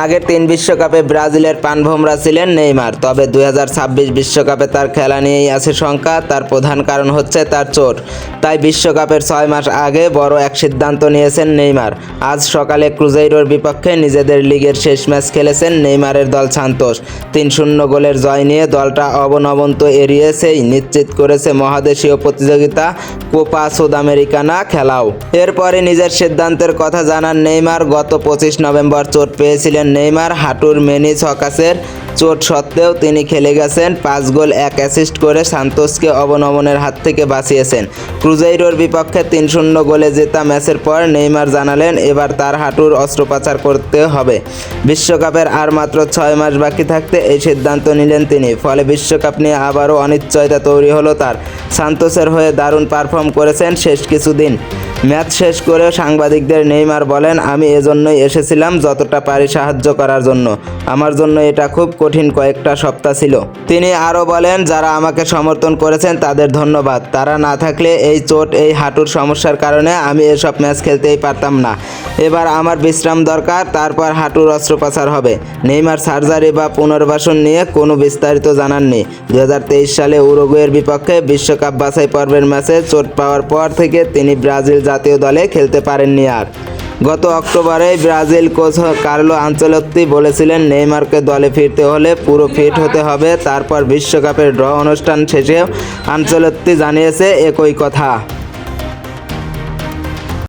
আগের তিন বিশ্বকাপে ব্রাজিলের পানভোমরা ছিলেন নেইমার, তবে দুই বিশ্বকাপে তার খেলা নিয়েই আছে শঙ্কা, তার প্রধান কারণ হচ্ছে তার চোট। তাই বিশ্বকাপের ছয় মাস আগে বড় এক সিদ্ধান্ত নিয়েছেন নেইমার। আজ সকালে ক্রুজেইরোর বিপক্ষে নিজেদের লিগের শেষ ম্যাচ খেলেছেন নেইমারের দল সান্তোস তিন শূন্য গোলের জয় নিয়ে দলটা অবনবন্ত এড়িয়েছেই নিশ্চিত করেছে মহাদেশীয় প্রতিযোগিতা কোপা সুদ আমেরিকানা খেলাও। এরপরে নিজের সিদ্ধান্তের কথা জানান নেইমার, গত পঁচিশ নভেম্বর চোট পেয়েছিলেন নেইমার, হাঁটুর মেনি ছকাসের চোট সত্ত্বেও তিনি খেলে গেছেন। পাঁচ গোল, এক অ্যাসিস্ট করে সান্তোসকে অবনমনের হাত থেকে বাঁচিয়েছেন। ক্রুজেইরোর বিপক্ষে তিন শূন্য গোলে জেতা ম্যাচের পর নেইমার জানালেন, এবার তার হাঁটুর অস্ত্রোপচার করতে হবে। বিশ্বকাপের আর মাত্র ছয় মাস বাকি থাকতে এই সিদ্ধান্ত নিলেন তিনি। ফলে বিশ্বকাপ নিয়ে আবারও অনিশ্চয়তা তৈরি হলো তার। সান্তোসের হয়ে দারুণ পারফর্ম করেছেন শেষ কিছুদিন। ম্যাচ শেষ করে সাংবাদিকদের নেইমার বলেন, আমি এজন্যই এসেছিলাম যতটা পারি সাহায্য করার জন্য। আমার জন্য এটা খুব কঠিন কয়েকটা সপ্তাহ ছিল। তিনি আরও বলেন, যারা আমাকে সমর্থন করেছেন তাদের ধন্যবাদ। তারা না থাকলে এই চোট, এই হাঁটুর সমস্যার কারণে আমি এসব ম্যাচ খেলতেই পারতাম না। এবার আমার বিশ্রাম দরকার, তারপর হাঁটুর অস্ত্রোপচার হবে। নেইমার সার্জারি বা পুনর্বাসন নিয়ে কোনো বিস্তারিত জানাননি। দু হাজার তেইশ সালে উরুগুয়ের বিপক্ষে বিশ্বকাপ বাছাই পর্বের ম্যাচে চোট পাওয়ার পর থেকে তিনি ব্রাজিল জাতীয় দলে খেলতে পারেননি আর। গত অক্টোবরে ব্রাজিল কোচ কার্লো আঞ্চলত্তি বলেছিলেন, নেইমারকে দলে ফিরতে হলে পুরো ফিট হতে হবে, তারপর বিশ্বকাপের ড্র অনুষ্ঠান শেষে আঞ্চলত্তি জানিয়েছে একই কথা।